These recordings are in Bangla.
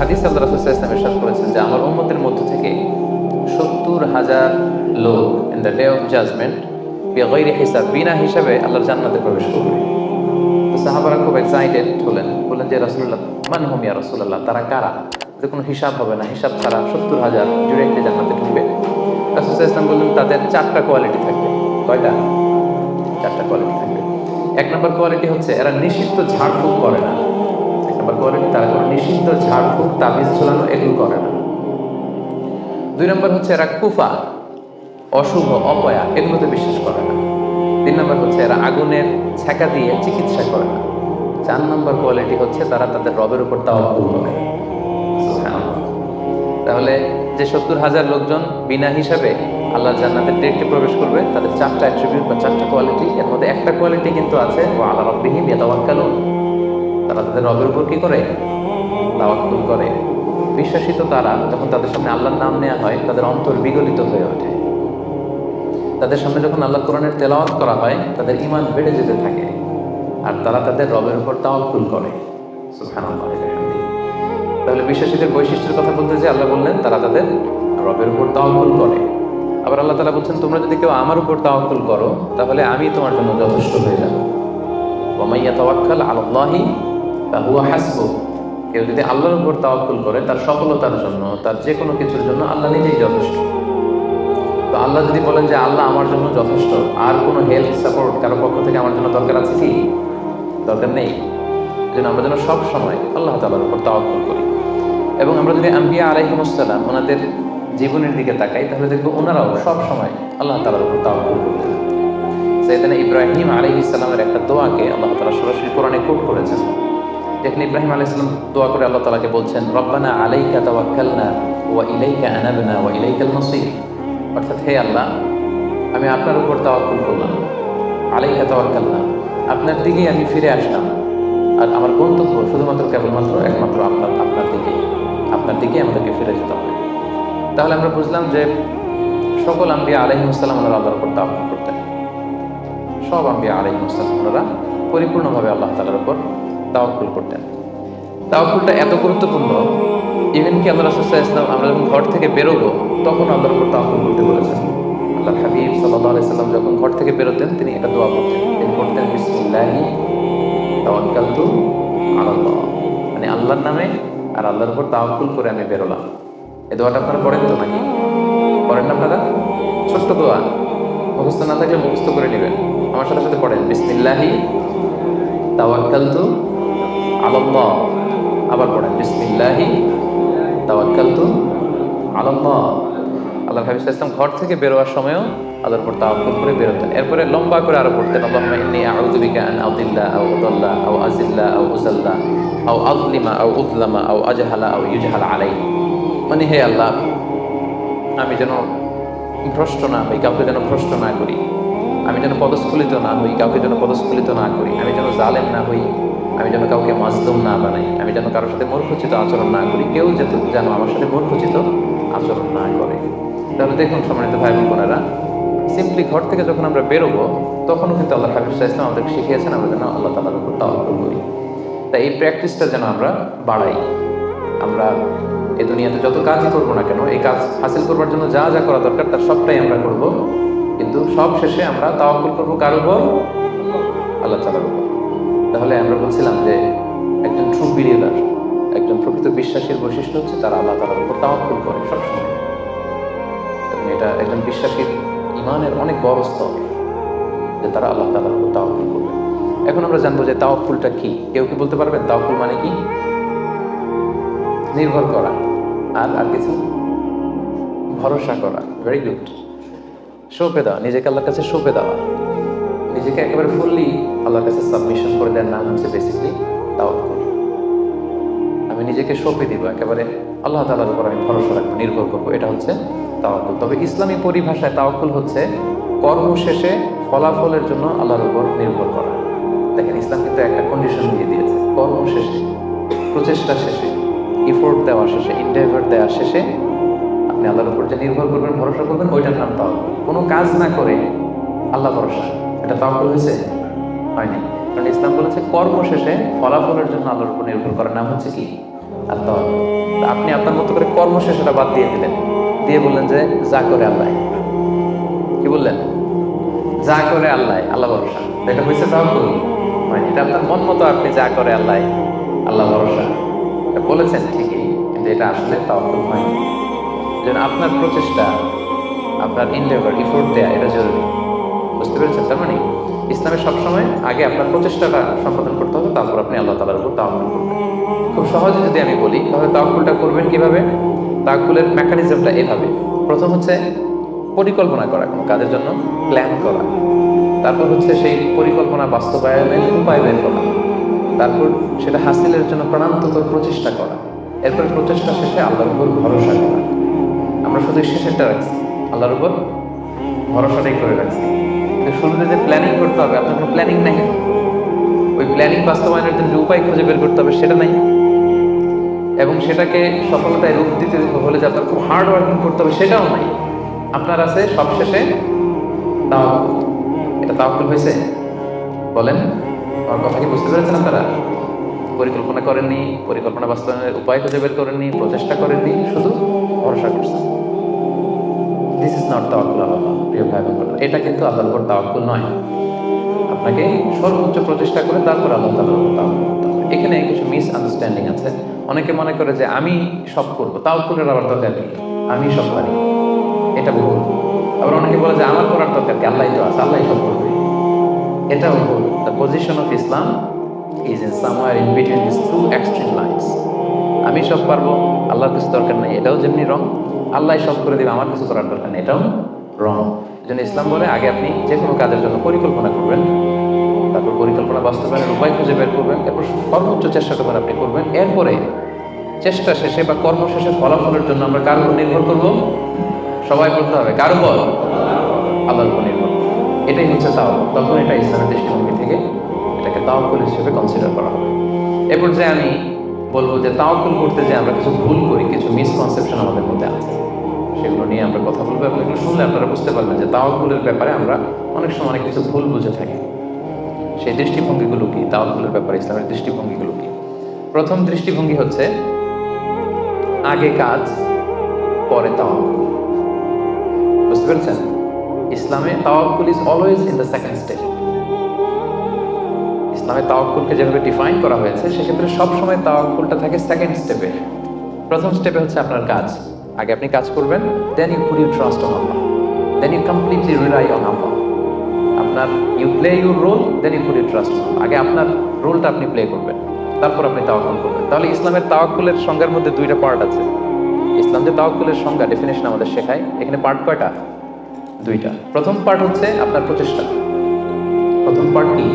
হাদিস আল্লাহ রাসূল সাল্লাল্লাহু আলাইহি করেছেন যে আমার উম্মতের মধ্য থেকে সত্তর হাজার লোক in the day of judgement হিসাব, বিনা হিসাবে আল্লাহর জান্নাতে প্রবেশ করবে। তো সাহাবারা খুব এক্সাইটেড হলেন, বললেন যে রাসূলুল্লাহ, মান হুম রসুল্লাহ তারা কারা? যে কোনো হিসাব হবে না, হিসাব ছাড়া সত্তর হাজার ডিরেক্টলি জান্নাতে ঢুকবে। রাসূল ওয়াসাল্লাম বললেন, তাদের চারটা কোয়ালিটি থাকবে। কয়টা? চারটা কোয়ালিটি থাকবে। এক নম্বর কোয়ালিটি হচ্ছে, এরা নিষিদ্ধ ঝাড়ফুঁক করে না। নম্বর কোয়ালিটি তারা কোনো নিষিদ্ধ ঝাড়ফুঁক তাবিজ ঝোলানো এগুলো করে না। দুই নম্বর হচ্ছে এরা কুফা, অশুভ, অপয়া এগুলোতে বিশ্বাস করে না। তিন নম্বর হচ্ছে এরা আগুনের ছ্যাঁকা দিয়ে চিকিৎসা করে না। চার নম্বর কোয়ালিটি হচ্ছে তারা তাদের রবের উপর তাওয়াক্কুল করে। তাহলে যে সত্তর হাজার লোকজন বিনা হিসাবে আল্লাহ জান্নাতে ডিরেক্টলি প্রবেশ করবে, তাদের চারটা অ্যাট্রিবিউট বা চারটা কোয়ালিটি এর মধ্যে একটা কোয়ালিটি কিন্তু আছে ও আল্লাহ রব্বিহিম ইয়াতাওয়াক্কালুন। তারা তাদের রবের উপর কি করে? তাওয়াক্কুল করে। বিশ্বাসিত তারা যখন তাদের সামনে আল্লাহর নাম নেওয়া হয়, তাদের অন্তর বিগলিত হয়ে ওঠে। তাদের সামনে যখন আল্লাহ কোরআনের তেলাওয়াত করা হয়, তাদের ইমান বেড়ে যেতে থাকে। আর তারা তাদের রবের উপর তাওয়াক্কুল করে। তাহলে বিশ্বাসীদের বৈশিষ্ট্যের কথা বলতে যে আল্লাহ বললেন, তারা তাদের রবের উপর তাওয়াক্কুল করে। আবার আল্লাহ তাআলা বলছেন, তোমরা যদি কেউ আমার উপর তাওয়াক্কুল করো, তাহলে আমি তোমার জন্য যথেষ্ট হয়ে যাব। ওমাই ইয়াতাওয়াক্কাল আলাল্লাহি হাসবুহ কেউ যদি আল্লাহর উপর তাওয়াক্কুল করে, তার সফলতার জন্য, তার যে কোনো কিছুর জন্য আল্লাহ নিজেই যথেষ্ট। তো আল্লাহ যদি বলেন যে আল্লাহ আমার জন্য যথেষ্ট, আর কোনো হেল্প সাপোর্ট কারও পক্ষ থেকে আমার জন্য দরকার আছে কি? দরকার নেই। যেন আমরা যেন সব সময় আল্লাহ তালার উপর তাওয়াক্কুল করি। এবং আমরা যদি আম্বিয়া আলাইহিমুসসালাম ওনাদের জীবনের দিকে তাকাই, তাহলে দেখব ওনারাও সব সময় আল্লাহ তালার উপর তাওয়াক্কুল করতেন। সৈয়দনা ইব্রাহিম আলাইহিস ইসলামের একটা দোয়াকে আল্লাহ তাআলা সরাসরি কোরআনে কোট করেছেন। যেখানে ইব্রাহিম আলাইহিস সালাম দোয়া করে আল্লাহ তালাকে বলছেন, রব্বানা আলাইকা তাওয়াক্কালনা ওয়া ইলাইকা আনাবনা ওয়া ইলাইকাল মাসির। অর্থাৎ, হে আল্লাহ, আমি আপনার উপর তাওয়াক্কুল করলাম। আলাইকা তাওয়াক্কালনা, আপনার দিকেই আমি ফিরে আসলাম। আর আমার গন্তব্য শুধুমাত্র কেবলমাত্র একমাত্র আপনার আপনার দিকে আপনার দিকেই আমাদেরকে ফিরে যেতে হবে। তাহলে আমরা বুঝলাম যে সকল আম্বিয়া আলাইহিমুসসালাম ওনারা আল্লাহর উপর তাওয়াক্কুল করতেন। সব আম্বিয়া আলাইহিমুসসালাম ওনারা পরিপূর্ণভাবে আল্লাহ তালার উপর তাওয়াক্কুল করতেন। তাওয়াক্কুলটা এত গুরুত্বপূর্ণ ইভেন কি আল্লাহ রাসূল ইসলাম আমরা যখন ঘর থেকে বেরোবো, তখন আল্লাহর উপর তাওয়াক্কুল করতে বলেছেন। আল্লাহ হাবিব সাল্লাল্লাহু আলাইহি সাল্লাম যখন ঘর থেকে বেরোতেন, তিনি এটা দোয়া করতেন। তিনি করতেন বিসমিল্লাহি তাওয়াক্কালতু আলাল্লাহ মানে আল্লাহর নামে আর আল্লাহর উপর তাওয়াক্কুল করে আমি বেরোলাম। এই দোয়াটা আপনারা পড়েন তো নাকি? পড়েন না আপনারা? ছোট্ট দোয়া। মুখস্থ না থাকলে মুখস্থ করে নেবেন। আমার সাথে সাথে পড়েন, বিসমিল্লাহি তাওয়াক্কালতু আলাল্লাহ আবার পড়েন, বিসমিল্লাহি, তাওয়াক্কালতু আলাল্লাহ আল্লাহ। হাবিব ইসলাম ঘর থেকে বেরোয়ার সময়ও আল্লাহর উপর তাওয়াক্কুল করে বেরোতেন। এরপরে লম্বা করে আরও পড়তেন, আল্লাহুম্মা ইন্নী আউযু বিকা আন আদিল্লা আও উদাল্লা আও আজিল্লা আও উজাল্লা আও আযলিমা আও উযলামা আও আজহালা আও ইউজহালা আলাইহি। মানে হে আল্লাহ, আমি যেন ভ্রষ্ট না হই, কাউকে যেন ভ্রষ্ট না করি। আমি যেন পদস্ফুলিত না হই, কাউকে যেন পদস্খলিত না করি। আমি যেন জালেম না হই। আমি যেন কাউকে মাজলুম না বানাই, আমি যেন কারোর সাথে মূর্খচিত আচরণ না করি, কেউ যেন যেন আমার সাথে মূর্খচিত আচরণ না করে। তাহলে দেখুন সম্মানিত ভাই বোন বোনেরা সিম্পলি ঘর থেকে যখন আমরা বেরোবো, তখনও কিন্তু আল্লাহ হাবিব ইসলাম আমাদেরকে শিখিয়েছেন, আমরা যেন আল্লাহ তালার উপর তাওয়াক্কুল করি। তাই এই প্র্যাকটিসটা যেন আমরা বাড়াই। আমরা এই দুনিয়াতে যত কাজই করব না কেন, এই কাজ হাসিল করবার জন্য যা যা করা দরকার, তার সবটাই আমরা করব। কিন্তু সব শেষে আমরা তাওয়াক্কুল করব কার উপর? আল্লাহ তালার উপর। তাহলে আমরা বলছিলাম যে একজন ট্রু বিলিভার একজন প্রকৃত বিশ্বাসীর বৈশিষ্ট্য হচ্ছে তারা আল্লাহ তালার উপর তাওয়াক্কুল করে সবসময়। এবং এটা একজন বিশ্বাসীর ইমানের অনেক বড় স্তর যে তারা আল্লাহ তালার উপর তাওয়াক্কুল করবে। এখন আমরা জানব যে তাওয়াক্কুলটা কি? কেউ কি বলতে পারবেন তাওয়াক্কুল মানে কি? নির্ভর করা আর আর কিছু ভরসা করা। ভেরি গুড সঁপে দেওয়া। নিজেকে আল্লাহর কাছে সঁপে দেওয়া। নিজেকে একেবারে ফুললি আল্লাহর কাছে সাবমিশন করে দেওয়ার নাম হচ্ছে বেসিকলি তাওয়াক্কুল আমি নিজেকে সঁপে দিব, একেবারে আল্লাহ তাআলার উপর আমি ভরসা রাখব, নির্ভর করব, এটা হচ্ছে তাওয়াক্কুল। তবে ইসলামী পরিভাষায় তাওয়াক্কুল হচ্ছে কর্ম শেষে ফলাফলের জন্য আল্লাহর উপর নির্ভর করা। দেখেন, ইসলাম কিন্তু একটা কন্ডিশন দিয়ে দিয়েছে কর্ম শেষে প্রচেষ্টা শেষে ইফোর্ট দেওয়া শেষে ইন্ডাইভার দেওয়া শেষে আপনি আল্লাহর উপর যে নির্ভর করবেন, ভরসা করবেন, ওইটার নাম তাওয়াক্কুল। কোনো কাজ না করে আল্লাহ ভরসা। এটা তাওয়াক্কুল হয়েছে? হয়নি। কারণ ইসলাম বলেছে কর্ম শেষে ফলাফলের জন্য আল্লাহর উপর নির্ভর করার নাম হচ্ছে কি? আর আপনি আপনার মতো করে কর্ম শেষটা বাদ দিয়ে দিলেন। দিয়ে বললেন যে, যা করে আল্লাহ। কি বললেন? যা করে আল্লাহ আল্লাহ ভরসা। এটা হয়েছে তাওয়াক্কুল হয়নি। এটা আপনার মন মতো আপনি যা করে আল্লাহ আল্লাহ ভরসা। বলেছেন ঠিকই, কিন্তু এটা আসলে তাওয়াক্কুল হয়নি। যেন আপনার প্রচেষ্টা, আপনার ইন্ডেভার ইফোর্ট দেয়া, এটা জরুরি। বুঝতে পেরেছেন, তার মানে ইসলামে সবসময় আগে আপনার প্রচেষ্টাটা সম্পাদন করতে হবে, তারপর আপনি আল্লাহ তালার উপর করবেন। খুব সহজে যদি আমি বলি, তাহলে তাওয়াক্কুলটা করবেন কীভাবে? তাওয়াক্কুলের মেকানিজমটা এভাবে। প্রথম হচ্ছে পরিকল্পনা করা কোনো কাজের জন্য প্ল্যান করা। তারপর হচ্ছে সেই পরিকল্পনা বাস্তবায়নের উপায় বের করা। তারপর সেটা হাসিলের জন্য প্রাণান্তকর প্রচেষ্টা করা। এরপর প্রচেষ্টা শেষে আল্লাহর উপর ভরসা করা। আমরা শুধু শেষেরটা রাখছি, আল্লাহর উপর ভরসাটাই করে রাখছি। শুরুতে যে প্ল্যানিং করতে হবে, আপনার কোনো প্ল্যানিং নাই? ওই প্ল্যানিং বাস্তবায়নের জন্য যে উপায় খুঁজে বের করতে হবে, সেটা নাই? এবং সেটাকে সফলতায় রূপ দিতে হলে যে আপনার খুব হার্ড ওয়ার্কিং করতে হবে, সেটাও নাই। আপনার আছে সবশেষে তাওয়াক্কুল। এটা তাওয়াক্কুল হয়েছে? বলেন, আমার কথা কি বুঝতে পেরেছেন আপনারা? পরিকল্পনা করেননি, পরিকল্পনা বাস্তবায়নের উপায় খুঁজে বের করেননি, প্রচেষ্টা করেননি, শুধু ভরসা করছেন। দিস ইজ নট তাওয়াক্কুল আল্লাহ। প্রিয় ভাই এটা কিন্তু আল্লাহর উপর তাওয়াক্কুল নয়। আপনাকে সর্বোচ্চ প্রচেষ্টা করে তারপর আল্লাহ তাআলার উপর তাওয়াক্কুল করতে হবে। এখানে কিছু মিস আন্ডারস্ট্যান্ডিং আছে। অনেকে মনে করে যে আমি সব করব, তাওয়াক্কুলের আবার দরকার নেই আমি সব পারি। এটা ভুল। আবার অনেকে বলে যে আমার করার দরকার কি? আল্লাহ তো আছে আল্লাহ সব করবে। এটাও ভুল। The position of Islam is in somewhere in between this two extreme lines আমি সব পারব, আল্লাহর কিছু দরকার নেই, এটাও যেমনি রং আল্লাহ সব করে দেবে, আমার কিছু করার দরকার নেই, এটাও রং জন্য ইসলাম বলে আগে আপনি যে কোনো কাজের জন্য পরিকল্পনা করবেন, তারপর পরিকল্পনা বাস্তবায়নের উপায় খুঁজে বের করবেন এরপর সর্বোচ্চ চেষ্টা করবেন আপনি করবেন, এরপরে চেষ্টা শেষে বা কর্ম শেষে ফলাফলের জন্য আমরা কার উপর নির্ভর করব? সবাই করতে হবে, কার উপর? আল্লাহর উপর নির্ভর। এটাই হচ্ছে তাও তখন এটা ইসলামের দৃষ্টিভঙ্গি থেকে এটাকে তাওয়াক্কুল হিসেবে কনসিডার করা হবে। এরপর যে আমি বলব যে তাওয়াক্কুল করতে যে আমরা কিছু ভুল করি, কিছু মিসকনসেপশন আমাদের মধ্যে আছে। সেগুলো নিয়ে আমরা কথা বলব এবং এগুলো শুনলে আপনারা বুঝতে পারবেন যে তাওয়াক্কুলের ব্যাপারে আমরা অনেক সময় অনেক কিছু ভুল বুঝে থাকি। সেই দৃষ্টিভঙ্গিগুলো কি? তাওয়াক্কুলের ব্যাপারে, ইসলামের দৃষ্টিভঙ্গিগুলো কি? প্রথম দৃষ্টিভঙ্গি হচ্ছে, আগে কাজ, পরে তাওয়াক্কুল। বুঝতে পেরেছেন? ইসলামে তাওয়াক্কুল is always in the second step ইসলামে তাওয়াক্কুলকে যেভাবে ডিফাইন করা হয়েছে, সেক্ষেত্রে সবসময় তাওয়াক্কুলটা থাকে সেকেন্ড স্টেপে প্রথম স্টেপে হচ্ছে আপনার কাজ। আগে আপনি কাজ করবেন then you put you trust on Allah then you completely rely on Allah আপনার you play your role then you put you trust আগে আপনার রোলটা আপনি প্লে করবেন, তারপর আপনি তাওয়াক্কুল করবেন। তাহলে ইসলামের তাওয়াক্কুলের সংজ্ঞার মধ্যে দুইটা পার্ট আছে। ইসলাম যে তাওয়াক্কুলের সংজ্ঞা ডেফিনেশন আমাদের শেখায়, এখানে পার্ট কয়টা? দুইটা। প্রথম পার্ট হচ্ছে আপনার প্রচেষ্টা। প্রথম পার্ট কি?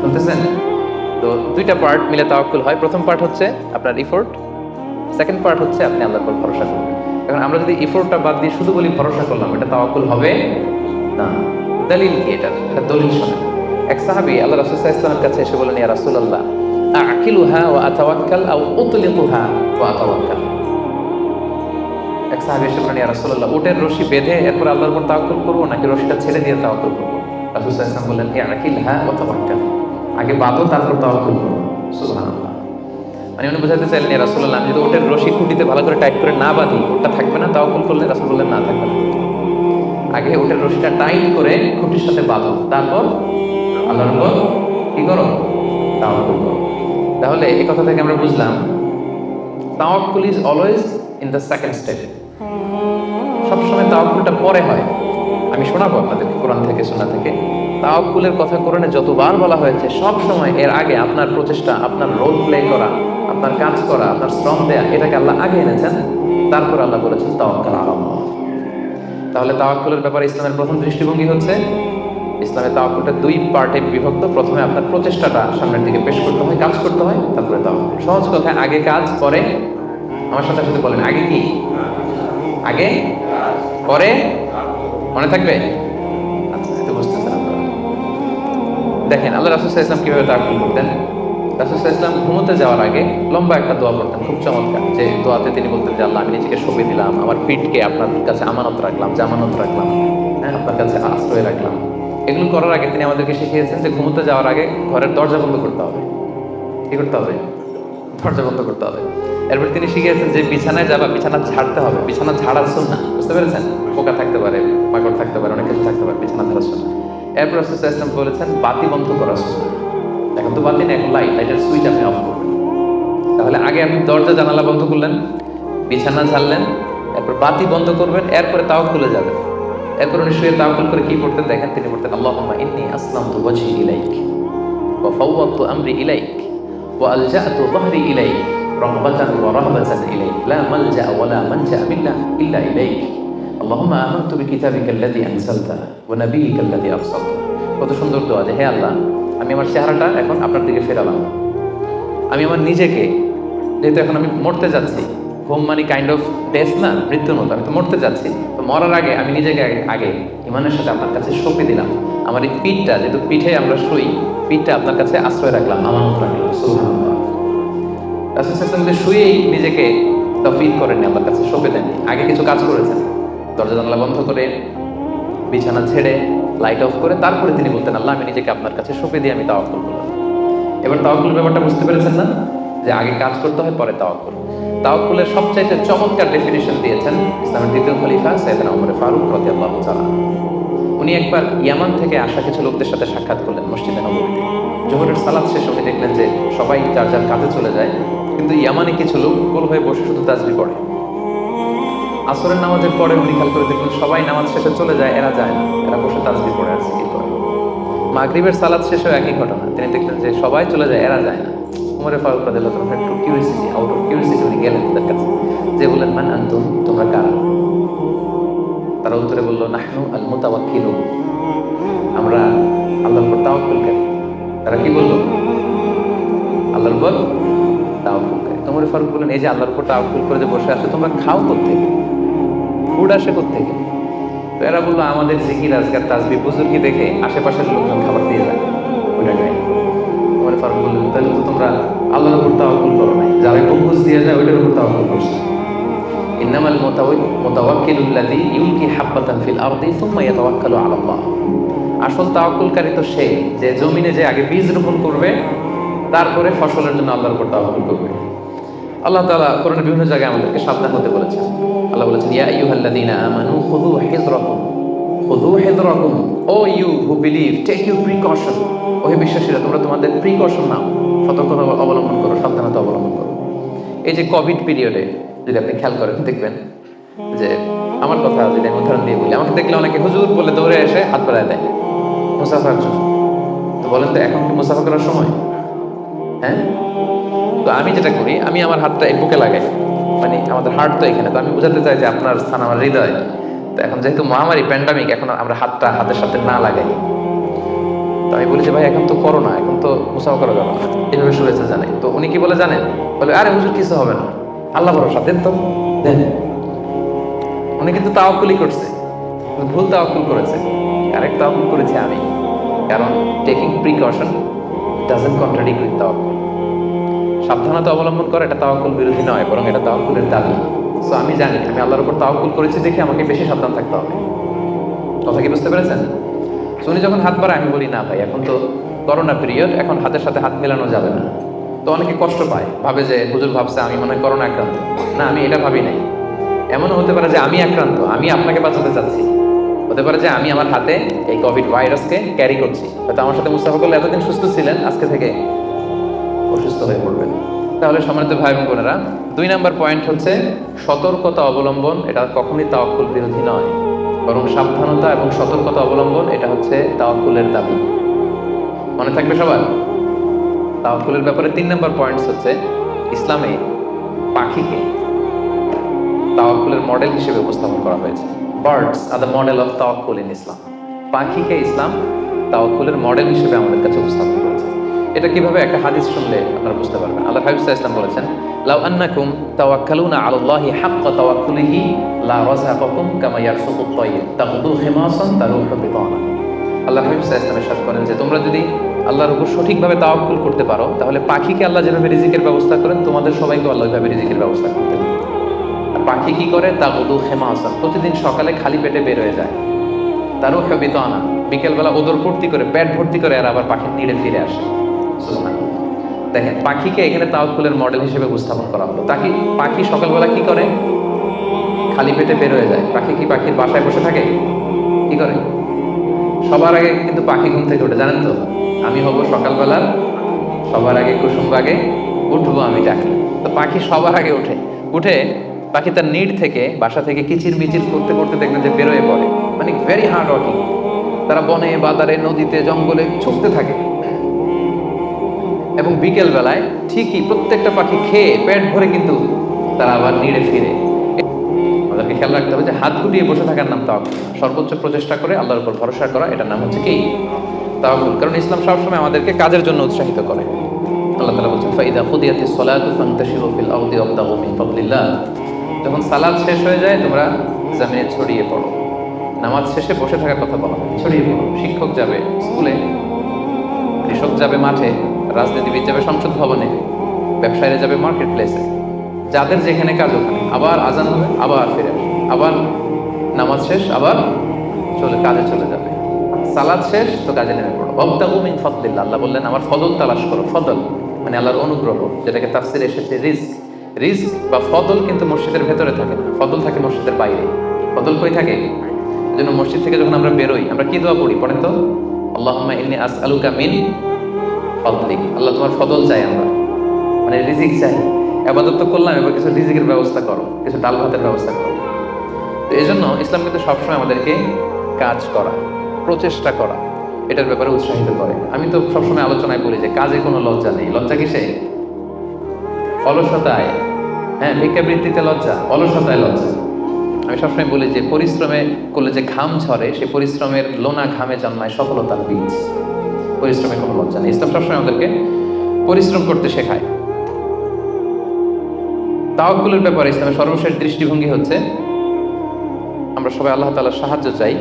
শুনতেছেন? তো দুইটা পার্ট মিলে তাওয়াক্কুল হয়। প্রথম পার্ট হচ্ছে আপনার ইফোর্ট সেকেন্ড পার্ট হচ্ছে আপনি আল্লাহর উপর ভরসা করবেন। এখন আমরা যদি ইফোর্টটা বাদ দিয়ে শুধু বলি ভরসা করলাম, এটা তাওয়াক্কুল হবে? না। দলিল কি এটা? এটা দলিল শোনেন। এক সাহাবী আল্লাহ রাসূল ওয়াসাল্লামের কাছে এসে বলেন ইয়া রাসূলুল্লাহ, আকিলুহা ওয়া আতাওয়াক্কাল আও ওয়া আতাওয়াক্কাল? এক সাহাবী এসে বলেন ইয়া রাসূলুল্লাহ, উটের রশি বেঁধে এরপর আল্লাহর উপর তাওয়াক্কুল করব নাকি রশিটা ছেড়ে দিয়ে তাওয়াক্কুল করব? রাসূল ওয়াসাল্লাম বললেন, ইয়া আকিলহা ওয়া তাওয়াক্কাল। আগে বাঁধো, তারপর তাওয়াক্কুল করো সুবহানাল্লাহ। মানে উনি বোঝাতে চাইলেন রাসূলুল্লাহ, আমি যদি ওটের রশি খুঁটিতে ভালো করে টাইট করে না বাঁধি ওটা থাকবে না তাওয়াক্কুল করলে রাসূল না থাকবে না। আগে ওটের রশিটা টাইট করে খুঁটির সাথে বাঁধো, তারপর আল্লাহর উপর কি করো? তাওয়াক্কুল করো। তাহলে এই কথা থেকে আমরা বুঝলাম তাওয়াক্কুল is always in the second step. সবসময় তাওয়াক্কুলটা পরে হয়। আমি শোনাবো আপনাদেরকে কোরআন থেকে শোনা থেকে। তাওয়াক্কুলের কথা কোরআনে যতবার বলা হয়েছে সব সময় এর আগে আপনার প্রচেষ্টা, আপনার রোল প্লে করা। আপনার কাজ করা আপনার শ্রম দেয়া, এটাকে আল্লাহ আগে এনেছেন, তারপর আল্লাহ বলেছেন তাওয়াক্কাল আলাল্লাহ তাহলে তাওয়াক্কুলের ব্যাপারে ইসলামের প্রথম দৃষ্টিভঙ্গি হচ্ছে ইসলামের তাওয়াক্কুলটা দুই পার্টে বিভক্ত। প্রথমে আপনার প্রচেষ্টাটা সামনের দিকে পেশ করতে হয়, কাজ করতে হয়, তারপরে তাওয়াক্কুল। সহজ কথা, আগে কাজ, পরে? আমার সাথে সাথে বলেন, আগে কি? আগে, পরে? মনে থাকবে? আচ্ছা দেখেন, আল্লাহ রাসুল ইসলাম কীভাবে তাওয়াক্কুল করতেন? ইসলাম ঘুমোতে যাওয়ার আগে লম্বা একটা দোয়া করতেন খুব চমৎকার। যে দোয়াতে তিনি বলতেন যে, আল্লাহ, আমি নিজেকে সঁপে দিলাম, আমার পিঠকে আপনার কাছে আমানত রাখলাম, জামানত রাখলাম হ্যাঁ আপনার কাছে আশ্রয় রাখলাম। এগুলো করার আগে তিনি আমাদেরকে শিখিয়েছেন যে, ঘুমোতে যাওয়ার আগে ঘরের দরজা বন্ধ করতে হবে। কি করতে হবে? দরজা বন্ধ করতে হবে। এরপর তিনি শিখিয়েছেন যে, বিছানায় যাবা, বিছানা ঝাড়তে হবে। বিছানা ঝাড়ার না বুঝতে পেরেছেন? পোকা থাকতে পারে, মাকড় থাকতে পারে, অনেক কিছু থাকতে পারে, বিছানা ঝাড়ার না এরপর ইসলাম বলেছেন, বাতি বন্ধ করা সুন্নাহ। এখন তো বাতি নেই এখন লাইট লাইটের সুইচ আপনি অফ করবেন তাহলে আগে আপনি দরজা জানালা বন্ধ করলেন বিছানা ঝাড়লেন এরপর বাতি বন্ধ করবেন এরপরে তাও খুলে যাবেন এরপর উনি শুয়ে তাওকুল করে কি পড়তেন দেখেন তিনি পড়তেন আল্লাহুম্মা ইন্নী আসলামতু ওয়াজহি ইলাইক ওয়া ফাওয়াদতু আমরি ইলাইক ওয়া আলজা'তু ظهري ইলাইক রাগবাতান ওয়া রাহবাতান ইলাইক লা মালজা ওয়া লা মানজা মিল্লা ইল্লা ইলাইক اللهم آمنت بكتابك الذي أنزلت ونبيك الذي أرسلت কত সুন্দর দোয়া যে হে আল্লাহ আমি আমার চেহারাটা এখন আপনার দিকে ফেরালাম। আমি আমার নিজেকে, যেহেতু এখন আমি মরতে যাচ্ছি, ঘুম মানে কাইন্ড অফ ডেথ না, মৃত্যুর মতো, আমি তো মরতে যাচ্ছি, তো মরার আগে আমি নিজেকে আগে ইমানের সাথে আপনার কাছে সঁপে দিলাম। আমার এই পিঠটা, যেহেতু পিঠে আমরা শুই, পিঠটা আপনার কাছে আশ্রয় রাখলাম, আমার মতো রাখলাম শুয়েই নিজেকে তফিদ করেননি, আমার কাছে সঁপে দেননি। আগে কিছু কাজ করেছেন। দরজা জানলা বন্ধ করে, বিছানা ছেড়ে লাইট অফ করে তারপরে তিনি বলতেন, আল্লাহ, আমি নিজেকে আপনার কাছে সঁপে দিয়ে আমি তাওয়াক্কুল করলাম। এবার তাওয়াক্কুল ব্যাপারটা বুঝতে পেরেছেন না? যে আগে কাজ করতে হয়, পরে তাওয়াক্কুল। তাওয়াক্কুলের সবচাইতে চমৎকার ডেফিনেশন দিয়েছেন ইসলামের দ্বিতীয় খলিফা সৈয়দনা ওমর ফারুক রাদিয়াল্লাহু তাআলা। উনি একবার ইয়ামান থেকে আসা কিছু লোকদের সাথে সাক্ষাৎ করলেন মসজিদে নববীতে জোহরের সালাত শেষে উনি দেখলেন যে সবাই যার যার কাজে চলে যায়, কিন্তু ইয়ামানে কিছু লোক গোল হয়ে বসে শুধু তাজবি পড়ে। আসরের নামাজের পরে উনি খেয়াল করে দেখলেন সবাই নামাজ শেষে চলে যায়, এরা যায় না। এরা বসে তাজবি পড়ে আছে জিকির করে? মাগরিবের সালাত শেষেও একই ঘটনা। তিনি দেখলেন যে সবাই চলে যায়, এরা যায় না। উমরে ফারুক তাআলা একটু কিউরিয়াসিটি আউট অফ কিউরিয়াসিটি উনি গেলেন তাদের কাছে। যে বললেন, মান আনতুম? তোমরা কারা? তারা উত্তরে বলল, নাহনু আল মুতাওয়াক্কিলুন আমরা আল্লাহর উপর তাওয়াক্কুলকারী। তারা কি বলল? আল্লাহর উপর তাওয়াক্কুলকারী। তোমরা ফারুক বললেন, এই যে আল্লাহর উপর তাওয়াক্কুল করে যে বসে আছে, তোমরা খাও কোত্থেকে? ফুড আসে কোত্থেকে? তো এরা বলল, আমাদের জিকির আজকার তাজবি বুজুর্গি দেখে আশেপাশের লোকজন খাবার দিয়ে যায়। ওইটা খাই তোমার ফারুক বললেন তাহলে তো তোমরা আল্লাহর উপর তাওয়াক্কুল করো নাই। যারা গম্বুজ দিয়ে যায়, ওইটার উপর তাওয়াক্কুল করছে। ইন্নামাল মুতাওয়াক্কিলুল্লাযী ইউলকি হাব্বাতান ফিল আরদি সুম্মা ইয়াতাওয়াক্কালু আলা আল্লাহ আসল তাওয়াক্কুলকারী তো সে, যে জমিনে যে আগে বীজ রোপণ করবে, তারপরে ফসলের জন্য আল্লাহর উপর তাওয়াক্কুল করবে। আল্লাহ তালা কোরআনের বিভিন্ন জায়গায় আমাদেরকে সাবধান হতে বলেছেন। আল্লাহ বলেছেন, ইয়া ইউ আইয়ুহাল্লাযীনা আমানু খুযু হিযরাকুম খুযু হিযরাকুম O you who believe, take you precaution. ও হে বিশ্বাসীরা, তোমরা তোমাদের প্রিকশন নাও। সতর্কতা অবলম্বন করো, সাবধানতা অবলম্বন করো। এই যে কোভিড পিরিয়ডে যদি আপনি খেয়াল করেন, দেখবেন যে আমার কথা যদি আমি উদাহরণ দিয়ে বলি, আমাকে দেখলে অনেকে হুজুর বলে দৌড়ে এসে হাত বাড়ায় দেয়। মুসাফার জন্য তো বলেন তো, এখন কি মুসাফা করার সময়? হ্যাঁ? আমি যেটা করি, আমি আমার হাতটা এই বুকে লাগাই। মানে আমাদের হার্ট তো এখানে, তো আমি বোঝাতে চাই যে আপনার স্থান আমার হৃদয়। তো এখন যেহেতু মহামারী প্যান্ডামিক এখন আমরা হাতটা হাতের সাথে না লাগাই। তো আমি বলি যে, ভাই, এখন তো করোনা, এখন তো মুসাফা করা যাবে না। এইভাবে শুনেছে জানাই। তো উনি কি বলে জানেন? বলে, আরে হুজুর, কিছু হবে না। আল্লাহ ভরসা, দেন তো। দেন। উনি কিন্তু তাওয়াক্কুলই করছে। ভুল তাওয়াক্কুল করেছে। আরেক তাওয়াক্কুল করেছি আমি। কারণ taking precaution doesn't contradict with তাওয়াক্কুল। সাবধানতা অবলম্বন করা এটা তাওয়াক্কুল বিরোধী নয় বরং এটা তাওয়াক্কুলের দাবি। সো আমি জানি আমি আল্লাহর উপর তাওয়াক্কুল করেছি দেখে আমাকে বেশি সাবধান থাকতে হবে। কথা কি বুঝতে পেরেছেন? So, উনি যখন হাত বাড়ায় আমি বলি না ভাই এখন তো করোনা পিরিয়ড এখন হাতের সাথে হাত মেলানো যাবে না। তো অনেকে কষ্ট পায় ভাবে যে হুজুর ভাবছে আমি মনে হয় করোনা আক্রান্ত। না আমি এটা ভাবি নাই। এমনও হতে পারে যে আমি আক্রান্ত আমি আপনাকে বাঁচাতে চাচ্ছি। হতে পারে যে আমি আমার হাতে এই কোভিড ভাইরাসকে ক্যারি করছি। হয়তো আমার সাথে মুস্তাফা করলে এতদিন সুস্থ ছিলেন আজকে থেকে অসুস্থ হয়ে পড়বেন। তাহলে সম্মানিত ভাই এবং বোনেরা, দুই নাম্বার পয়েন্ট হচ্ছে সতর্কতা অবলম্বন, এটা কখনোই তাওয়াক্কুল বিরোধী নয়। বরং সাবধানতা এবং সতর্কতা অবলম্বন, এটা হচ্ছে তাওয়াক্কুলের দাবি। মনে থাকবে সবার? তাওয়াক্কুলের ব্যাপারে তিন নাম্বার পয়েন্টস হচ্ছে ইসলামে পাখিকে তাওয়াক্কুলের মডেল হিসেবে উপস্থাপন করা হয়েছে। Birds are the model of তাওয়াক্কুল ইন ইসলাম পাখিকে ইসলাম তাওয়াক্কুলের মডেল হিসেবে আমাদের কাছে উপস্থাপন করেছে। এটা কীভাবে একটা হাদিস শুনলে আপনারা বুঝতে পারবেন? আল্লাহ হাবিব ইসলাম বলেছেন, লাউ আন্নাকুম তাওয়াক্কালুনা আলাল্লাহি হাক্কা তাওয়াক্কুলিহি, লা রাযাকাকুম কামা ইয়ারসুকু আত-তাyyর তাগদু খিমাসান তারুহু বিতানা. আল্লাহ হাবিব ইসলাম ইরশাদ করেন যে, তোমরা যদি আল্লাহর উপর সঠিকভাবে তাওয়াক্কুল করতে পারো, তাহলে পাখিকে আল্লাহ যেভাবে রিজিকের ব্যবস্থা করেন, তোমাদের সবাইকে আল্লাহ ওইভাবে রিজিকের ব্যবস্থা করতে আর পাখি কি করে? তাগদু খিমাসান, প্রতিদিন সকালে খালি পেটে বের হয়ে যায়। তারও হেবিত আনা বিকেলবেলা ওদর ভর্তি করে, পেট ভর্তি করে, আর আবার পাখির নিড়ে ফিরে আসে। দেখেন পাখিকে এখানে তাওয়াক্কুলের মডেল হিসেবে উপস্থাপন করা হলো। তাকে পাখি সকালবেলা কি করে? খালি পেটে বের হয়ে যায়। পাখি কি পাখির বাসায় বসে থাকে? কি করে? সবার আগে কিন্তু পাখি ঘুম থেকে ওঠে, জানেন তো? আমি হব সকালবেলা, সবার আগে কুসুম বাগে, উঠবো আমি ডাকি। তো পাখি সবার আগে উঠে উঠে পাখি তার নিড থেকে, বাসা থেকে কিচির মিচির করতে করতে দেখবেন যে বেরোয় পড়ে। মানে ভেরি হার্ড ওয়ার্কিং তারা বনে, বাজারে, নদীতে, জঙ্গলে ছুটতে থাকে। এবং বিকেল বেলায় ঠিকই প্রত্যেকটা পাখি খেয়ে পেট ভরে কিন্তু তারা আবার নিড়ে ফিরে। আমাদেরকে খেয়াল রাখতে হবে যে হাত গুটিয়ে বসে থাকার নাম না। সর্বোচ্চ প্রচেষ্টা করে আল্লাহর উপর ভরসা করা, এটার নাম হচ্ছে কি? তাওয়াক্কুল। কারণ ইসলাম সবসময় আমাদেরকে কাজের জন্য উৎসাহিত করে। আল্লাহ তাআলা বলছেন, ফাইদা কুদিয়াতিস সালাতু ফান্তাশিরু আরদি ওয়াবতাগু মিন ফাদলিল্লাহ। যখন সালাত শেষ হয়ে যায়, তোমরা জমিনে ছড়িয়ে পড়ো। নামাজ শেষে বসে থাকার কথা বলা ছড়িয়ে পড়ো। শিক্ষক যাবে স্কুলে, কৃষক যাবে মাঠে রাজনীতিবিদ যাবে সংসদ ভবনে, ব্যবসায়ীরা যাবে মার্কেট প্লেসে যাদের যেখানে কাজ ওখানে। আবার আজান হবে, আবার ফিরে আবার নামাজ শেষ, আবার চলে, কাজে চলে যাবে। সালাদ শেষ, তো কাজে নেমে পড়ো। অবতাগু মিন ফদলিল্লাহ। আল্লাহ বললেন, আমার ফদল তালাশ করো ফদল মানে আল্লাহর অনুগ্রহ যেটাকে তাফসিরে এসেছে রিস্ক রিস্ক বা ফদল কিন্তু মসজিদের ভেতরে থাকে না। ফদল থাকে মসজিদের বাইরে। ফদল কই থাকে? জন্য মসজিদ থেকে যখন আমরা বেরোই, আমরা কি দোয়া পড়ি? পড়েন তো, আল্লাহুম্মা ইন্নী আসআলুকা মিন ফদলিক আল্লাহ তোমার ফদল চাই আমরা। মানে রিজিক চাই। আপাতত তো করলাম, এবার কিছু রিজিকের ব্যবস্থা করো, কিছু ডাল ভাতের ব্যবস্থা করো। তো এই জন্য ইসলাম কিন্তু সবসময় আমাদেরকে কাজ করা, প্রচেষ্টা করা, এটার ব্যাপারে উৎসাহিত করে। আমি তো সবসময় আলোচনায় বলি যে কাজে কোনো লজ্জা নেই। লজ্জা কিসে অলসতায়। হ্যাঁ ভিক্ষাবৃত্তিতে লজ্জা, অলসতায় লজ্জা। আমি সবসময় বলি যে পরিশ্রমে করলে যে ঘাম ঝরে, সে পরিশ্রমের লোনা ঘামে জন্মায় সফলতার বীজ। পরিশ্রমে কোনো লজ্জা নেই ইসলাম সবসময় আমাদেরকে পরিশ্রম করতে শেখায়। তাওয়াক্কুলের ব্যাপারে ইসলামের সর্বশেষ দৃষ্টিভঙ্গি হচ্ছে, আমরা সবাই আল্লাহ তাআলার সাহায্য চাই,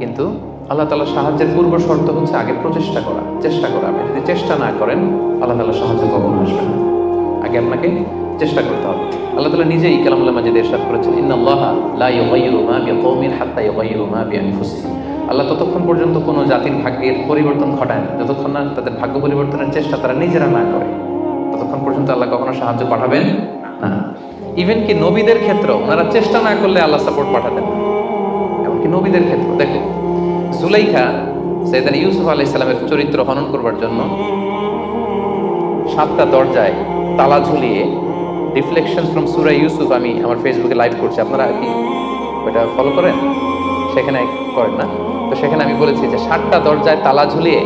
কিন্তু আল্লাহ তাআলার সাহায্যের পূর্ব শর্ত হচ্ছে আগে প্রচেষ্টা করা, চেষ্টা করা। আপনি যদি চেষ্টা না করেন, আল্লাহ তালার সাহায্য কখনো আসবে না। আগে আপনাকে চেষ্টা করতে হবে। আল্লাহ তাআলা নিজেই কালামুল্লাহ মাজিদে ইরশাদ করেছেন, ইন্নাল্লাহা লা ইউগাইয়িরু মা বিকওমিন হাত্তা ইউগাইয়িরু মা বিআনফুসিহিম। আল্লাহ ততক্ষণ পর্যন্ত কোনো জাতির ভাগ্যের পরিবর্তন ঘটায় না। যতক্ষণ না তাদের ভাগ্য পরিবর্তনের চেষ্টা তারা নিজেরা না করে, ততক্ষণ পর্যন্ত আল্লাহ কখনো সাহায্য পাঠাবেন না। ইভেন কি নবীদের ক্ষেত্রেও ওনারা চেষ্টা না করলে আল্লাহ সাপোর্ট পাঠাতেন এমনকি নবীদের ক্ষেত্র দেখো, জুলাইখা সৈয়দান ইউসুফ আলাইহিস সালামের চরিত্র হনন করবার জন্য সাতটা দরজায় তালা ঝুলিয়ে রিফ্লেকশন ফ্রম সুরা ইউসুফ আমি আমার ফেসবুকে লাইভ করছি। আপনারা কি ওইটা ফলো করেন? সেখানে করেন না। তো সেখানে আমি বলেছি যে সাতটা দরজায় তালা ঝুলিয়ে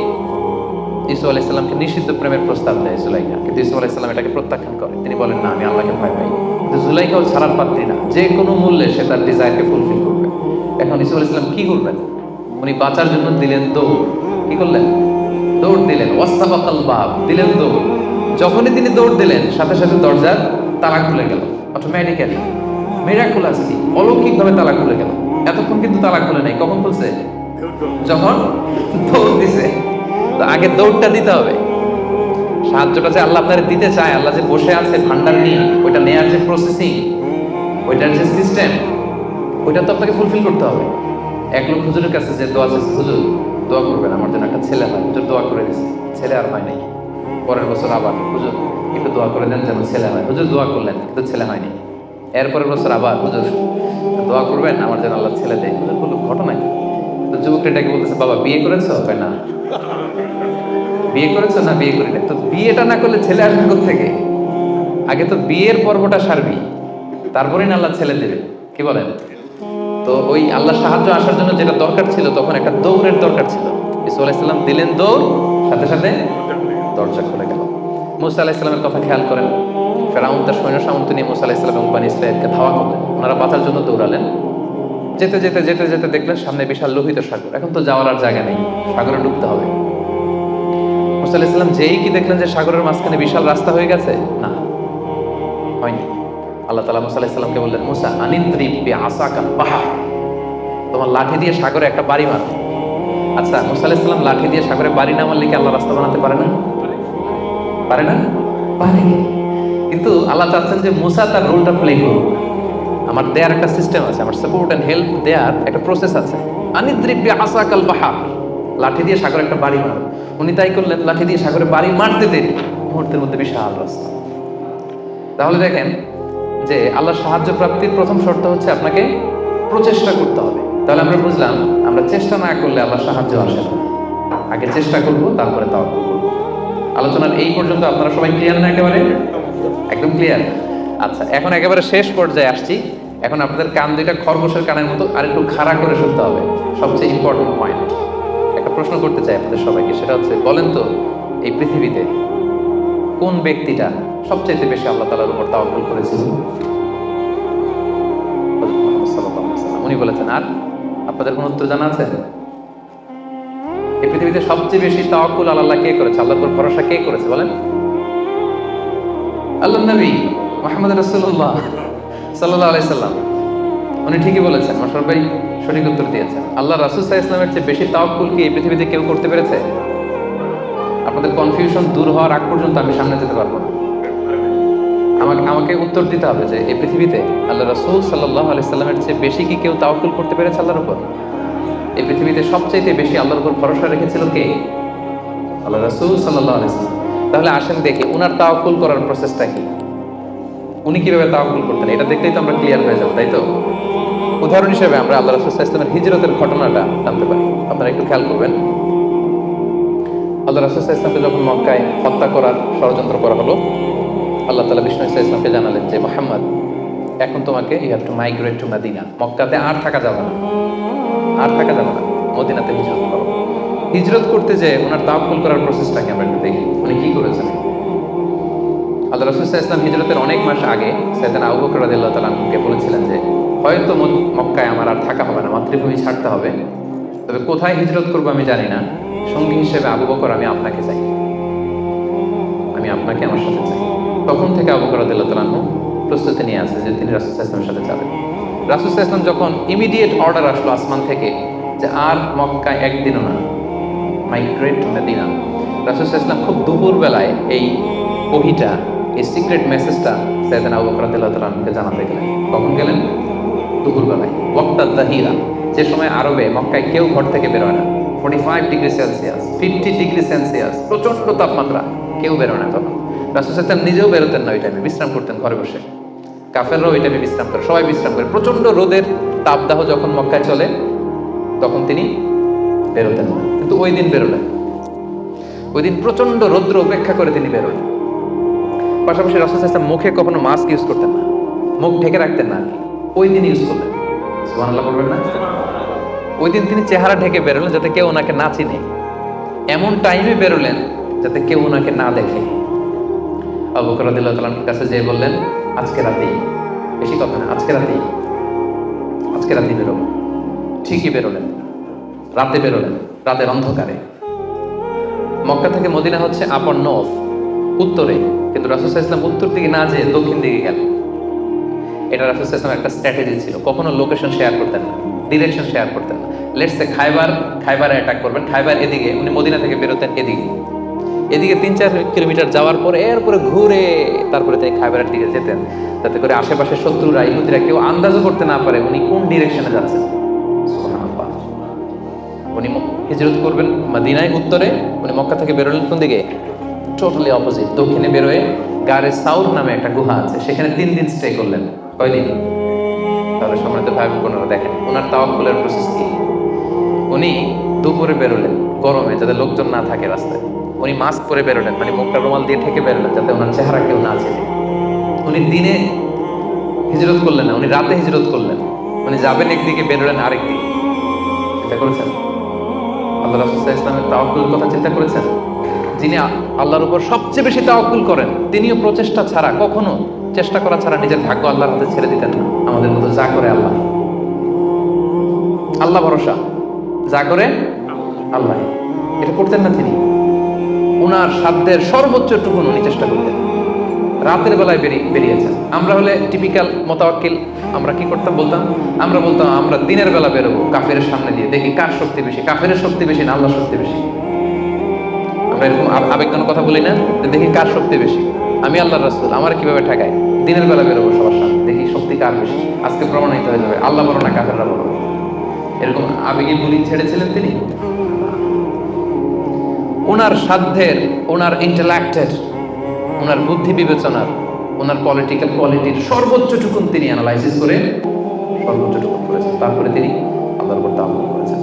ইসু আলাইসাল্লামকে নিষিদ্ধ প্রেমের প্রস্তাব দেয় জুলাইখা কিন্তু ইসু আলাইসাল্লাম এটাকে প্রত্যাখ্যান করে। তিনি বলেন, না, আমি আল্লাহকে ভয় পাই কিন্তু জুলাইখাও ছাড়ার পাত্রী না। যে কোনো মূল্যে সে তার ডিজায়ারকে ফুলফিল করবে। এখন ইসু আলাইসাল্লাম কি করবেন উনি বাঁচার জন্য দিলেন দৌড়। কি করলেন? দৌড় দিলেন। ওয়াস্তাবাকাল বাব, দিলেন দৌড়। যখনই তিনি দৌড় দিলেন, সাথে সাথে দরজার তালা খুলে গেল। অটোমেটিক্যালি মিরাকুলাস কি অলৌকিকভাবে তালা খুলে গেল। এতক্ষণ কিন্তু তালা খুলে নাই। কখন খুলছে? যখন দৌড় দিছে, তো আগে দৌড়টা দিতে হবে। সাহায্যটা যে আল্লাহ আপনার দিতে চায়, আল্লাহ যে বসে আছে, ভান্ডার নিয়ে, ওইটা নেয়ার যে প্রসেসিং ওইটার যে সিস্টেম ওইটা তো আপনাকে ফুলফিল করতে হবে। এক লোক হুজুরের কাছে যে দোয়া চাইছে, হুজুর, দোয়া করবেন, আমার জন্য একটা ছেলে হয়। হুজুর দোয়া করে দিচ্ছে ছেলে আর হয় নাই। পরের বছর আবার, হুজুর, একটু দোয়া করে দেন যেন ছেলে হয়। হুজুর দোয়া করলেন, কিন্তু ছেলে হয়নি। এরপরের বছর আবার, হুজুর, দোয়া করবেন, আমার যেন আল্লাহ ছেলে দেয়। হুজুর বলল, ঘটনা কি? যুবকটা বলতেছে, বাবা, বিয়ে করেছ? না। বিয়ে না, বিয়ে করি তো বিয়েটা না করলে ছেলে আসবে থেকে আগে তো বিয়ের পর্বটা সারবি তারপরে না আল্লাহ ছেলে দেবে। কি বলেন? তো ওই আল্লাহ সাহায্য আসার জন্য যেটা দরকার ছিল, তখন একটা দৌড়ের দরকার ছিল। ইসু আলাইসাল্লাম দিলেন দৌড়, সাথে সাথে দরজা খুলে গেল। মুসা আলাহিসাল্লামের কথা খেয়াল করেন। ফেরাউন তার সৈন্য সামন্ত নিয়ে মুসা আলাহিসাল্লাম এবং বানি ইসরায়েলকে ধাওয়া করলেন। ওনারা বাঁচার জন্য দৌড়ালেন। যেতে যেতে যেতে যেতে দেখলেন সামনে বিশাল লোহিত সাগর। এখন তো যাওয়ার আর জায়গা নেই, সাগরে ডুবতে হবে। মুসা যেই কি দেখলেন যে সাগরের মাঝখানে বিশাল রাস্তা হয়ে গেছে? না, হয়নি। আল্লাহ তালা মুসা আলাহিসাল্লামকে বললেন, মুসা আনিদ্রিব আসাকাল পাহাড় তোমার লাঠি দিয়ে সাগরে একটা বাড়ি মারো আচ্ছা মুসা আলাহিসাল্লাম লাঠি দিয়ে সাগরে বাড়ি না মারলে কি আল্লাহ রাস্তা বানাতে পারে না? পারে না? পারে। কিন্তু আল্লাহ চাচ্ছেন যে মুসা তার রোলটা প্লে করুক। আমার দেয়ার একটা সিস্টেম আছে, আমার সাপোর্ট অ্যান্ড হেল্প দেয়ার একটা প্রসেস আছে। আনিদ্রিব্য আসাকাল বাহা লাঠি দিয়ে সাগরে একটা বাড়ি মার। উনি তাই করলেন, লাঠি দিয়ে সাগরে বাড়ি মারতে দেরি। মুহূর্তের মধ্যে বিশাল রাস্তা। তাহলে দেখেন যে আল্লাহর সাহায্য প্রাপ্তির প্রথম শর্ত হচ্ছে আপনাকে প্রচেষ্টা করতে হবে। তাহলে আমরা বুঝলাম, আমরা চেষ্টা না করলে আল্লাহর সাহায্য আসে না। আগে চেষ্টা করব, তারপরে তাও করব। আলোচনার এই পর্যন্ত আপনারা সবাই ক্লিয়ার না একেবারে? একদম ক্লিয়ার আচ্ছা এখন একেবারে শেষ পর্যায়ে আসছি। এখন আপনাদের কান দুইটা খরগোশের কানের মতো আর একটু খাড়া করে শুনতে হবে। সবচেয়ে ইম্পর্টেন্ট পয়েন্ট একটা প্রশ্ন করতে চাই আপনাদের সবাইকে, সেটা হচ্ছে, বলেন তো, এই পৃথিবীতে কোন ব্যক্তিটা সবচেয়ে বেশি আল্লাহ তালার উপর তাওয়াক্কুল করেছিল। উনি বলেছেন, আর আপনাদের কোন উত্তর জানা আছে? এই পৃথিবীতে সবচেয়ে বেশি তাওয়াক্কুল আল্লাহ কে করেছে? আল্লাহর উপর ভরসা কে করেছে, বলেন? আল্লাহ নবী মোহাম্মদ রাসূলুল্লাহ। সাল্লাল্লাহু আলাইহি সাল্লাম। উনি ঠিকই বলেছেন মাসর ভাই সঠিক উত্তর দিয়েছেন। আল্লাহ সাল্লাল্লাহু ইসলামের চেয়ে বেশি তাওয়াক্কুল কি এই পৃথিবীতে কেউ করতে পেরেছে? আপনাদের কনফিউশন দূর হওয়ার আগ পর্যন্ত আমি সামনে যেতে পারব না। আমাকে আমাকে উত্তর দিতে হবে যে এই পৃথিবীতে আল্লাহ রাসূল সাল্লাহ আলাইহি সাল্লামের চেয়ে বেশি কি কেউ তাওয়াক্কুল করতে পেরেছে আল্লাহর উপর? এই পৃথিবীতে সবচাইতে বেশি আল্লাহর উপর ভরসা রেখেছিল কে? আল্লাহ রাসূল আলাইহি সাল্লাম। তাহলে আসেন দেখি, উনার তাওয়াক্কুল করার প্রসেসটা কি? উনি কীভাবে তাওয়াক্কুল করতেন? এটা দেখলেই তো আমরা ক্লিয়ার হয়ে যাব, তাই তো? উদাহরণ হিসেবে আমরা আল্লাহ রাসূল ইসলামের হিজরতের ঘটনাটা জানতে পারি। আপনারা একটু খেয়াল করবেন। আল্লাহ রাসূল ইসলামকে যখন মক্কায় হত্যা করার ষড়যন্ত্র করা হলো, আল্লাহ তালা বিষ্ণু ইসা ইসলামকে জানালেন যে, মোহাম্মদ, এখন তোমাকে you have to migrate to Medina মক্কাতে আর থাকা যাবে না। আর থাকা যাবে না। মদিনাতে হিজরত করো। হিজরত করতে যে ওনার তাওয়াক্কুল করার প্রসেসটাকে আমরা একটু দেখি। উনি কি করেছেন? আল্লাহ রসুল ইসলাম হিজরতের অনেক মাস আগে সৈয়দান আবু বকর রাদিয়াল্লাহু তাআলা আনহুকে বলেছিলেন যে, হয়তো মক্কায় আমার আর থাকা হবে না, মাতৃভূমি ছাড়তে হবে। তবে কোথায় হিজরত করব আমি জানি না। সঙ্গী হিসেবে আবু বকর, আমি আপনাকে চাই। আমি আপনাকে আমার সাথে চাই। তখন থেকে আবু বকর তাআলা প্রস্তুতি নিয়ে আছে যে তিনি রাসূল আলাইহি সাথে যাবেন। রাসূল আলাইহি যখন ইমিডিয়েট অর্ডার আসলো আসমান থেকে যে আর মক্কায় একদিনও না মাইগ্রেট মদিনা রাসূল ওয়াসাল্লাম খুব দুপুর বেলায় এই ওহিটা এই সিক্রেট মেসেজটা সাইয়েদানা আবু বকর রাদিয়াল্লাহু জানাতে গেলেন। কখন গেলেন? দুপুর বেলায় ওয়াক্তা জাহিরা। যে সময় আরবে মক্কায় কেউ ঘর থেকে বেরোয় না। Forty five degree Celsius fifty degree Celsius প্রচণ্ড তাপমাত্রা, কেউ বেরোয় না তখন। রাসুল নিজেও বেরোতেন না ওই টাইমে বিশ্রাম করতেন ঘরে বসে। কাফেররাও ওই টাইমে বিশ্রাম করে। সবাই বিশ্রাম করে। প্রচণ্ড রোদের তাপদাহ যখন মক্কায় চলে, তখন তিনি বেরোতেন না। কিন্তু ওই দিন বেরোলেন। ওই দিন প্রচণ্ড রৌদ্র উপেক্ষা করে তিনি বেরোলেন। পাশাপাশি রাসুল সাল্লাম মুখে কখনো মাস্ক ইউজ করতেন না। মুখ ঢেকে রাখতেন না ওই দিন ইউজ করলেন বলবেন না? ওই দিন তিনি চেহারা ঢেকে বেরোলেন যাতে কেউ ওনাকে না চিনে। এমন টাইমে বেরোলেন যাতে কেউ ওনাকে না দেখে। আবু বকর কাছে যেয়ে বললেন, আজকে রাতেই। বেশি কথা না, আজকে রাতেই। আজকে রাতেই বেরোবো। ঠিকই বেরোলেন। রাতে বেরোলেন। রাতের অন্ধকারে। মক্কা থেকে মদিনা হচ্ছে আপর নর্থ উত্তরে, কিন্তু রাসুল ইসলাম উত্তর দিকে না যেয়ে দক্ষিণ দিকে গেল। এটা রাসুল ইসলাম একটা স্ট্র্যাটেজি ছিল। কখনো লোকেশন শেয়ার করতেন না ডিরেকশন শেয়ার করতেন না। লেটসে খাইবার, খাইবারে অ্যাটাক করবেন, খাইবার এদিকে, উনি মদিনা থেকে বেরোতেন এদিকে। এদিকে তিন চার কিলোমিটার যাওয়ার পরে এরপরে ঘুরে তারপরে তিনি খাইবারের দিকে যেতেন। যাতে করে আশেপাশে শত্রুরা, ইহুদিরা কেউ আন্দাজও করতে না পারে উনি কোন ডিরেকশনে যাচ্ছেন। উনি হিজরত করবেন মদিনায় উত্তরে, উনি মক্কা থেকে বেরোলেন কোন দিকে? টোটালি অপোজিট দক্ষিণে বেরোয় গারে সাউথ নামে একটা গুহা আছে। সেখানে তিন দিন স্টে করলেন। কয়দিন? তাহলে সম্মানিত ভাই বোনেরা দেখেন, ওনার তাওয়াক্কুলের প্রসেস কি? উনি দুপুরে বেরোলেন, গরমে, যাতে লোকজন না থাকে রাস্তায়। উনি মাস্ক পরে বেরোলেন মানে মুখটা রুমাল দিয়ে ঠেকে বেরোলেন, যাতে ওনার চেহারা কেউ না চেনে। উনি দিনে হিজরত করলেন না, উনি রাতে হিজরত করলেন। উনি যাবেন একদিকে, বেরোলেন আরেকদিকে। চিন্তা করেছেন? আল্লাহ রাসুল ইসলামের তাওয়াক্কুলের কথা চিন্তা করেছেন? যিনি আল্লাহর উপর সবচেয়ে বেশি তাওয়াক্কুল করেন, তিনিও প্রচেষ্টা ছাড়া, কখনো চেষ্টা করা ছাড়া নিজের ভাগ্য আল্লাহর হাতে ছেড়ে দিতেন না। আমাদের মতো যা করে আল্লাহ। আল্লাহ ভরসা। যা করে আল্লাহ। এটা করতেন না তিনি। উনার সাধ্যের সর্বোচ্চটুকু উনি চেষ্টা করতেন। রাতের বেলায় বেরিয়ে বেরিয়েছেন। আমরা হলে টিপিক্যাল মোতাবাক্কিল আমরা কি করতাম বলতাম? আমরা বলতাম, আমরা দিনের বেলা বেরোবো কাফের সামনে দিয়ে। দেখি কার শক্তি বেশি? কাফের শক্তি বেশি না আল্লাহর শক্তি বেশি? আমরা এরকম আব- আবেগঘন কথা বলি না দেখি কার শক্তি বেশি। আমি আল্লাহর রাসূল, আমার কীভাবে ঠেকায়? দিনের বেলা বেরোবো সবার সামনে, দেখি শক্তি কার বেশি। আজকে প্রমাণিত হয়ে যাবে, আল্লাহ বড় না কাফেররা বড় এরকম আবেগে গুলি ছেড়েছিলেন তিনি? ওনার সাধ্যের, ওনার ইন্টেলেক্টের ওনার বুদ্ধি বিবেচনার, ওনার পলিটিক্যাল কোয়ালিটির সর্বোচ্চটুকুন তিনি অ্যানালাইসিস করে, সর্বোচ্চটুকুন করেছেন। তারপরে তিনি আল্লাহর উপর তাওয়াক্কুল করেছেন।